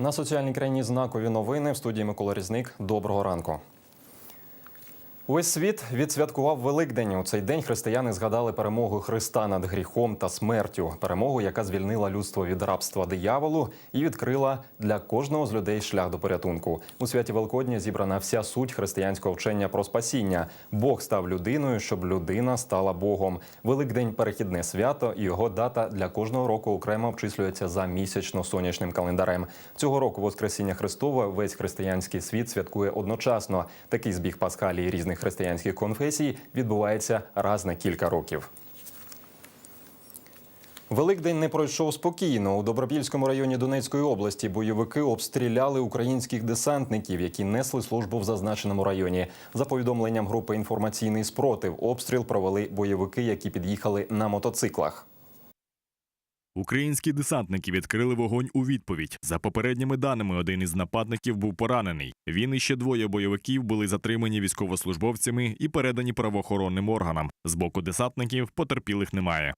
На соціальній країні знакові новини в студії Микола Різник. Доброго ранку. Увесь світ відсвяткував Великдень. У цей день християни згадали перемогу Христа над гріхом та смертю, перемогу, яка звільнила людство від рабства дияволу і відкрила для кожного з людей шлях до порятунку. У святі Великодня зібрана вся суть християнського вчення про спасіння. Бог став людиною, щоб людина стала Богом. Великдень перехідне свято, і його дата для кожного року окремо обчислюється за місячно-сонячним календарем. Цього року Воскресіння Христове весь християнський світ святкує одночасно. Такий збіг пасхалії різних християнських конфесій відбувається раз на кілька років. Великдень не пройшов спокійно. У Добропільському районі Донецької області бойовики обстріляли українських десантників, які несли службу в зазначеному районі. За повідомленням групи інформаційний спротив, обстріл провели бойовики, які під'їхали на мотоциклах. Українські десантники відкрили вогонь у відповідь. За попередніми даними, один із нападників був поранений. Він і ще двоє бойовиків були затримані військовослужбовцями і передані правоохоронним органам. З боку десантників потерпілих немає.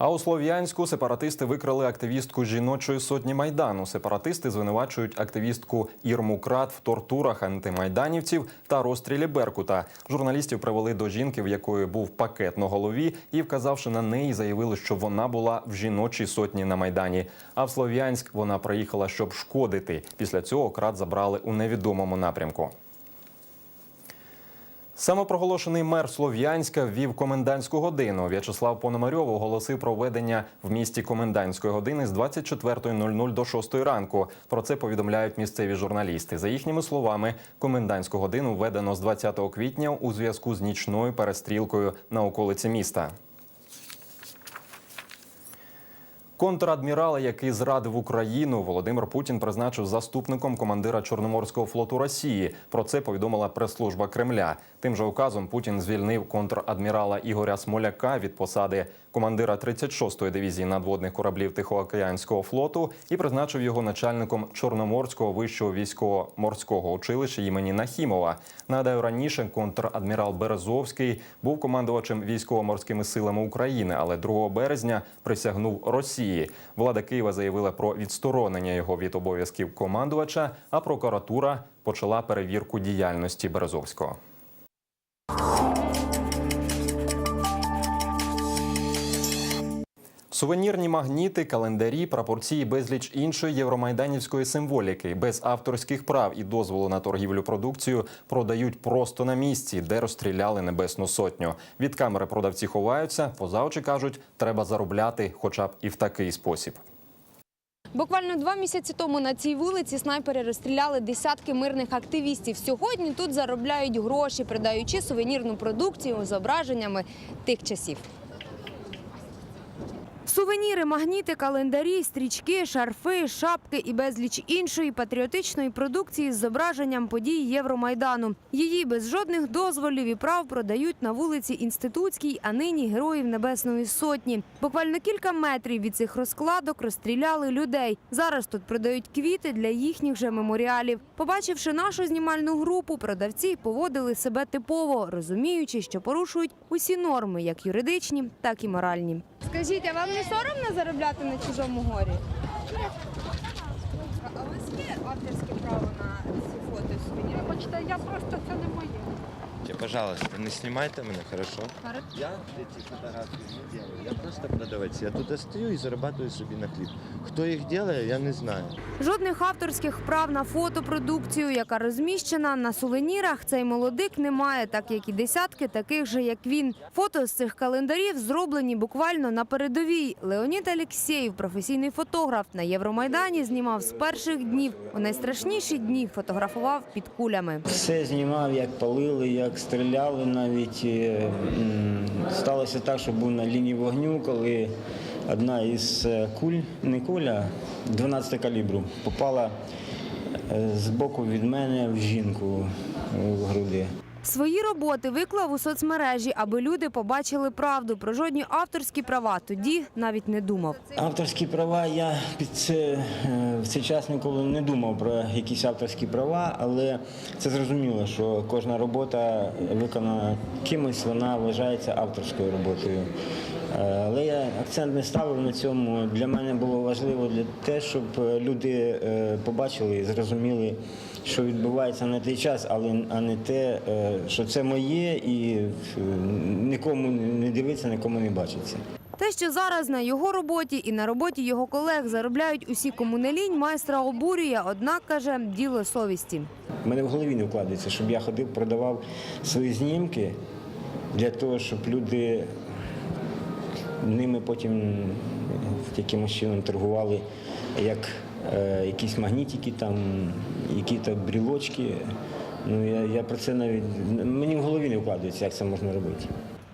А у Слов'янську сепаратисти викрали активістку жіночої сотні майдану. Сепаратисти звинувачують активістку Ірму Крат в тортурах антимайданівців та розстрілі Беркута. Журналістів привели до жінки, в якої був пакет на голові, і, вказавши на неї, заявили, що вона була в жіночій сотні на майдані. А в Слов'янськ вона приїхала, щоб шкодити. Після цього крат забрали у невідомому напрямку. Самопроголошений мер Слов'янська ввів комендантську годину. В'ячеслав Пономарьов оголосив про введення в місті комендантської години з 24.00 до 6 ранку. Про це повідомляють місцеві журналісти. За їхніми словами, комендантську годину введено з 20 квітня у зв'язку з нічною перестрілкою на околиці міста. Контрадмірала, який зрадив Україну, Володимир Путін призначив заступником командира Чорноморського флоту Росії. Про це повідомила прес-служба Кремля. Тим же указом Путін звільнив контрадмірала Ігоря Смоляка від посади командира 36-ї дивізії надводних кораблів Тихоокеанського флоту і призначив його начальником Чорноморського вищого військово-морського училища імені Нахімова. Нагадаю, раніше контрадмірал Березовський був командувачем військово-морськими силами України, але 2 березня присягнув Росії. Влада Києва заявила про відсторонення його від обов'язків командувача, а прокуратура почала перевірку діяльності Березовського. Сувенірні магніти, календарі, прапорці і безліч іншої євромайданівської символіки без авторських прав і дозволу на торгівлю продукцією продають просто на місці, де розстріляли небесну сотню. Від камери продавці ховаються, позавчі кажуть, треба заробляти, хоча б і в такий спосіб. Буквально два місяці тому на цій вулиці снайпери розстріляли десятки мирних активістів. Сьогодні тут заробляють гроші, продаючи сувенірну продукцію зображеннями тих часів. Сувеніри, магніти, календарі, стрічки, шарфи, шапки і безліч іншої патріотичної продукції з зображенням подій Євромайдану. Її без жодних дозволів і прав продають на вулиці Інститутській, а нині Героїв Небесної Сотні. Буквально кілька метрів від цих розкладок розстріляли людей. Зараз тут продають квіти для їхніх же меморіалів. Побачивши нашу знімальну групу, продавці поводили себе типово, розуміючи, що порушують усі норми, як юридичні, так і моральні. Скажіть, а вам не соромно заробляти на чужому горі? А у вас є авторське право на ці фото сувеніри? Хочете, я просто це не моє. Те, Пожалуйста, не снимайте меня, хорошо? Я эти фотографии не делаю. Я просто продавец. Я тут стою и зарабатываю себе на хліб. Хто їх делает, я не знаю. Жодних авторських прав на фотопродукцію, яка розміщена на сувенірах, цей молодик не має, так як і десятки таких же, як він. Фото з цих календарів зроблені буквально на передовій. Леонід Алєксєєв, професійний фотограф, на Євромайдані знімав з перших днів. У найстрашніші дні фотографував під кулями. Все знімав, як палили, як стріляли навіть. Е, Сталося так, що був на лінії вогню, коли одна із е, куль, не куля, 12 калібру, попала е, з боку від мене в жінку в груди. Свої роботи виклав у соцмережі, аби люди побачили правду. Про жодні авторські права тоді навіть не думав. Авторські права я під це е, в цей час ніколи не думав про якісь авторські права, але це зрозуміло, що кожна робота виконана кимось, вона вважається авторською роботою. Е, Але я акцент не ставив на цьому. Для мене було важливо для те, щоб е, люди е, побачили і зрозуміли, що відбувається на той час, але а не те, що це моє і нікому не дивиться, нікому не бачиться. Те, що зараз на його роботі і на роботі його колег заробляють усі кому не лінь, майстра обурює, однак каже, діло совісті. У мене в голові не вкладається, щоб я ходив, продавав свої знімки для того, щоб люди ними потім якимось чином торгували, як е, якісь магнітики, там, якісь брілочки. Ну, я, я про це навіть мені в голові не вкладається, як це можна робити.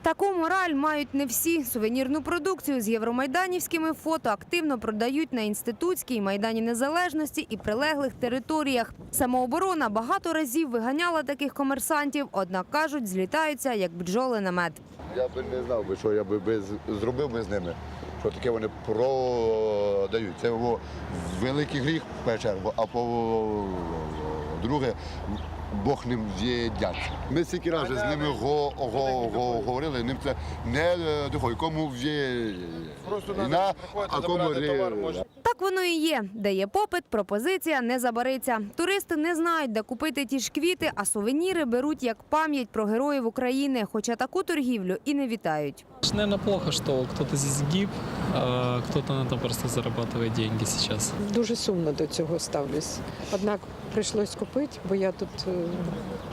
Таку мораль мають не всі. Сувенірну продукцію з євромайданівськими фото активно продають на інститутській майдані незалежності і прилеглих територіях. Самооборона багато разів виганяла таких комерсантів, однак кажуть, злітаються як бджоли на мед. Я би не знав би, що я би зробив би з ними, що таке вони продають. Це великий гріх чергу, а по-друге, Бог ним з'їдять. Ми стільки разів з ними го, го, го, говорили, ним це не е, доходить, кому вже війна, а кому ре- Так воно і є. Де є попит, пропозиція не забариться. Туристи не знають, де купити ті ж квіти, а сувеніри беруть як пам'ять про героїв України, хоча таку торгівлю і не вітають. Наверное, плохо, что кто-то здесь гиб, а кто-то на этом просто зарабатывает деньги сейчас. Дуже сумно до цього ставлюсь. Однак прийшлось купити, бо я тут е,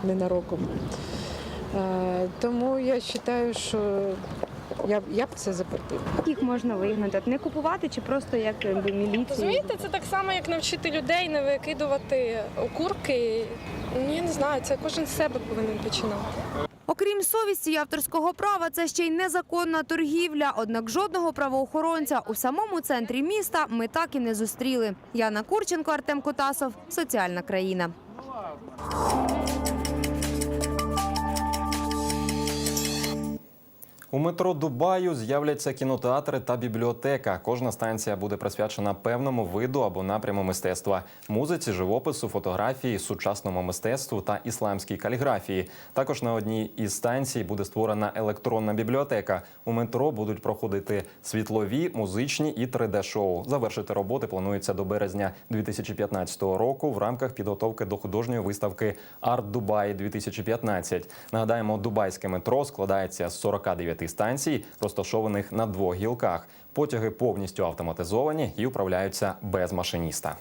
ненароком. Е, Тому я вважаю, що я, я б це запретила. їх можна вигнати? Не купувати чи просто як якби, міліцію? Розумієте, це так само, як навчити людей не викидувати окурки. Ну, я не знаю, це кожен з себе повинен починати. Совісті і авторського права, це ще й незаконна торгівля. Однак жодного правоохоронця у самому центрі міста ми так і не зустріли. Яна Курченко, Артем Котасов, соціальна країна. У метро Дубаю з'являться кінотеатри та бібліотека. Кожна станція буде присвячена певному виду або напряму мистецтва: музиці, живопису, фотографії, сучасному мистецтву та ісламській каліграфії. Також на одній із станцій буде створена електронна бібліотека. У метро будуть проходити світлові, музичні і 3D-шоу. Завершити роботи планується до березня 2015 року в рамках підготовки до художньої виставки Арт Дубай 2015 Нагадаємо, дубайське метро складається з 49 станцій, розташованих на двох гілках. Потяги повністю автоматизовані і управляються без машиніста.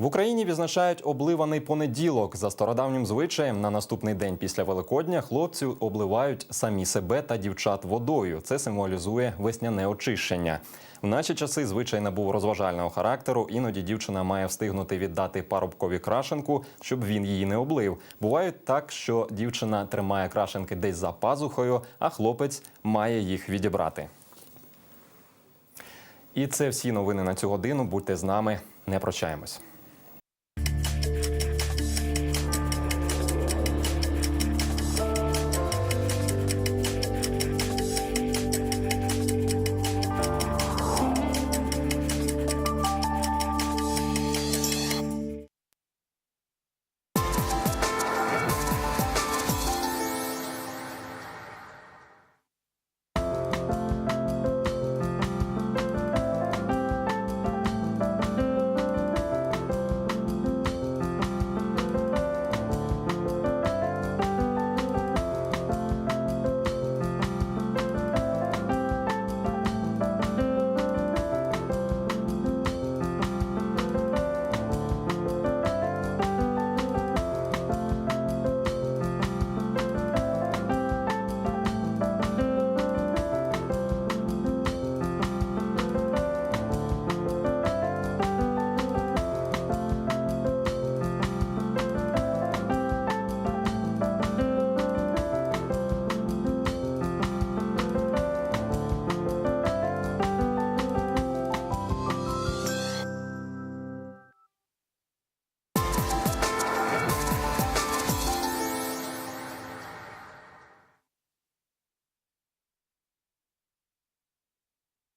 В Україні відзначають обливаний понеділок. За стародавнім звичаєм на наступний день після Великодня хлопці обливають самі себе та дівчат водою. Це символізує весняне очищення. В наші часи звичай набув розважального характеру. Іноді дівчина має встигнути віддати парубкові крашенку, щоб він її не облив. Бувають так, що дівчина тримає крашенки десь за пазухою, а хлопець має їх відібрати. І це всі новини на цю годину. Будьте з нами, не прощаємось.